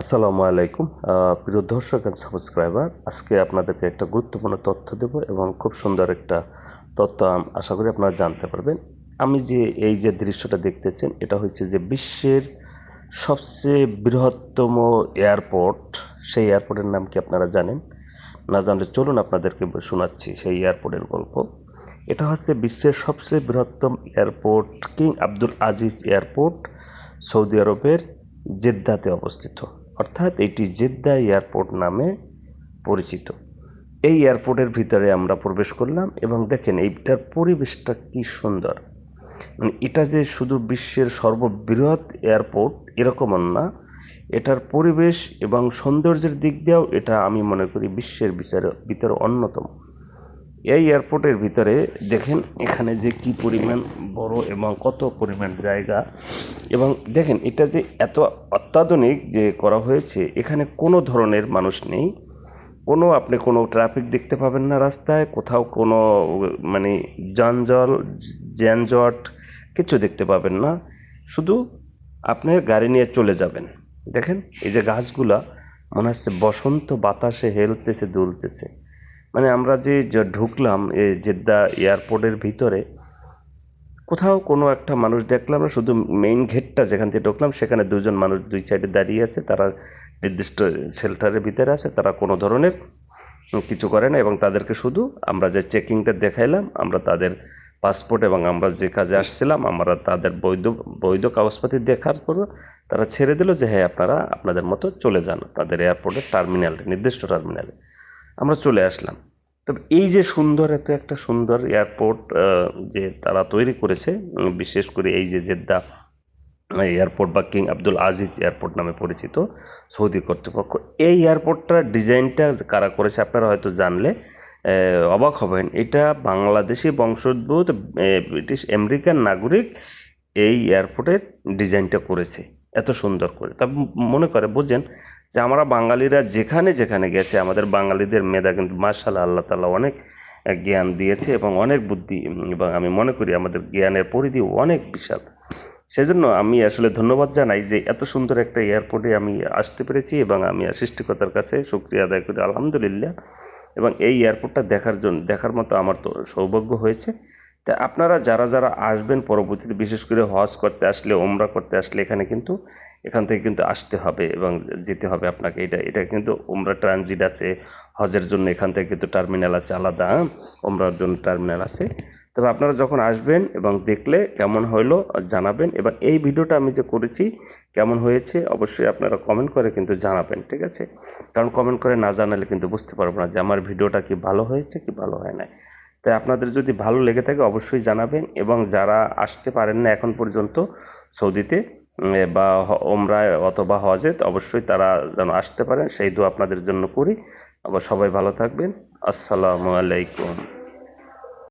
আসসালামু আলাইকুম। প্রিয় দর্শক অ্যান্ড সাবস্ক্রাইবার আজকে আপনাদেরকে একটা গুরুত্বপূর্ণ তথ্য দেব এবং খুব সুন্দর একটা তথ্য আশা করি আপনারা জানতে পারবেন। আমি যে এই যে দৃশ্যটা দেখতেছেন, এটা হচ্ছে যে বিশ্বের সবচেয়ে বৃহত্তম এয়ারপোর্ট, সেই এয়ারপোর্টের নাম কি আপনারা জানেন? না জানলে চলুন আপনাদেরকে শোনাচ্ছি সেই এয়ারপোর্টের গল্প। এটা হচ্ছে বিশ্বের সবচেয়ে বৃহত্তম airport, king Abdul Aziz airport, Saudi আরবের জেদ্দাতে অবস্থিত। অর্থাৎ এটি জেদ্দা এয়ারপোর্ট নামে পরিচিত। এই এয়ারপোর্টের ভিতরে আমরা প্রবেশ করলাম এবং দেখেন এইটার পরিবেশটা কি সুন্দর। মানে এটা যে শুধু বিশ্বের সর্ববৃহৎ এয়ারপোর্ট এরকম না, এটার পরিবেশ এবং সৌন্দর্যের দিক দিয়েও এটা আমি মনে করি বিশ্বের বিচারে ভিতরে অন্যতম। এই এয়ারপোর্টের ভিতরে দেখেন এখানে যে কি পরিমাণ বড় এবং কত পরিমাণ জায়গা। এবং দেখেন এটা যে এত অত্যাধুনিক যে করা হয়েছে, এখানে কোনো ধরনের মানুষ নেই। কোনো আপনি কোনো ট্রাফিক দেখতে পাবেন না রাস্তায়, কোথাও কোনো মানে যানজল, যানজট কিছু দেখতে পাবেন না। শুধু আপনি গাড়ি নিয়ে চলে যাবেন। দেখেন এই যে গাছগুলা, মনে হচ্ছে বসন্ত বাতাসে হেলতেছে, দুলতেছে। মানে আমরা যে ঢুকলাম এই জেদ্দা এয়ারপোর্টের ভিতরে, কোথাও কোনো একটা মানুষ দেখলাম না, শুধু মেইন গেটটা যেখান থেকে ঢুকলাম, সেখানে দুজন মানুষ দুই সাইডে দাঁড়িয়ে আছে, তারা নির্দিষ্ট শেল্টারের ভিতরে আছে, তারা কোনো ধরনের কিছু করে না এবং তাদেরকে শুধু আমরা যে চেকিংটা দেখাইলাম, আমরা তাদের পাসপোর্ট এবং আমরা যে কাজে আসছিলাম, আমরা তাদের বৈধ বৈধ কাগজপাতি দেখার পর তারা ছেড়ে দিল যে হ্যাঁ আপনারা আপনাদের মতো চলে যান আপনাদের এয়ারপোর্টের টার্মিনালে নির্দিষ্ট টার্মিনালে আমরা চলে আসলাম। তবে এই যে সুন্দর, এত একটা সুন্দর এয়ারপোর্ট যে তারা তৈরি করেছে বিশেষ করে এই যে জেদ্দা এয়ারপোর্ট বা কিং আব্দুল আজিজ এয়ারপোর্ট নামে পরিচিত সৌদি কর্তৃপক্ষ, এই এয়ারপোর্টটার ডিজাইনটা কারা করেছে আপনারা হয়তো জানলে অবাক হবেন। এটা বাংলাদেশি বংশোদ্ভূত ব্রিটিশ আমেরিকান নাগরিক এই এয়ারপোর্টের ডিজাইনটা করেছে। এত সুন্দর করে। তা মনে করে বুঝেন যে আমরা বাঙালিরা যেখানে যেখানে গেছে, আমাদের বাঙালিদের মেধা কিন্তু মার্শাল আল্লাহ তালা অনেক জ্ঞান দিয়েছে এবং অনেক বুদ্ধি এবং আমি মনে করি আমাদের জ্ঞানের পরিধি অনেক বিশাল। সেজন্য আমি আসলে ধন্যবাদ জানাই যে এত সুন্দর একটা এয়ারপোর্টে আমি আসতে পেরেছি এবং আমি সৃষ্টিকর্তার কাছে শুক্রিয়া আদায় করি, আলহামদুলিল্লাহ। এবং এই এয়ারপোর্টটা দেখার জন্য দেখার মতো আমার তো সৌভাগ্য হয়েছে। তা আপনারা যারা যারা আসবেন পরবর্তীতে, বিশেষ করে হজ করতে আসলে ওমরা করতে আসলে, এখানে কিন্তু, এখান থেকে কিন্তু আসতে হবে এবং যেতে হবে আপনাকে। এটা এটা কিন্তু ওমরা ট্রানজিট আছে, হজের জন্য এখান থেকে কিন্তু টার্মিনাল আছে আলাদা হ্যাঁ? ওমরার জন্য টার্মিনাল আছে। তবে আপনারা যখন আসবেন এবং দেখলে কেমন হইল, জানাবেন এবং এই ভিডিওটা আমি যে করেছি, কেমন হয়েছে, অবশ্যই আপনারা কমেন্ট করে কিন্তু জানাবেন, ঠিক আছে? কারণ কমেন্ট করে না জানালে কিন্তু বুঝতে পারব না যে আমার ভিডিওটা কি ভালো হয়েছে, কি ভালো হয় না তাই আপনাদের যদি ভালো লেগে থাকে অবশ্যই জানাবেন এবং যারা আসতে পারেন না এখন পর্যন্ত সৌদিতে বা ওমরায় অথবা হজে অবশ্যই তারা যেন আসতে পারেন। সেই দু আপনাদের জন্য করি। আবার সবাই ভালো থাকবেন। আসসালামু আলাইকুম।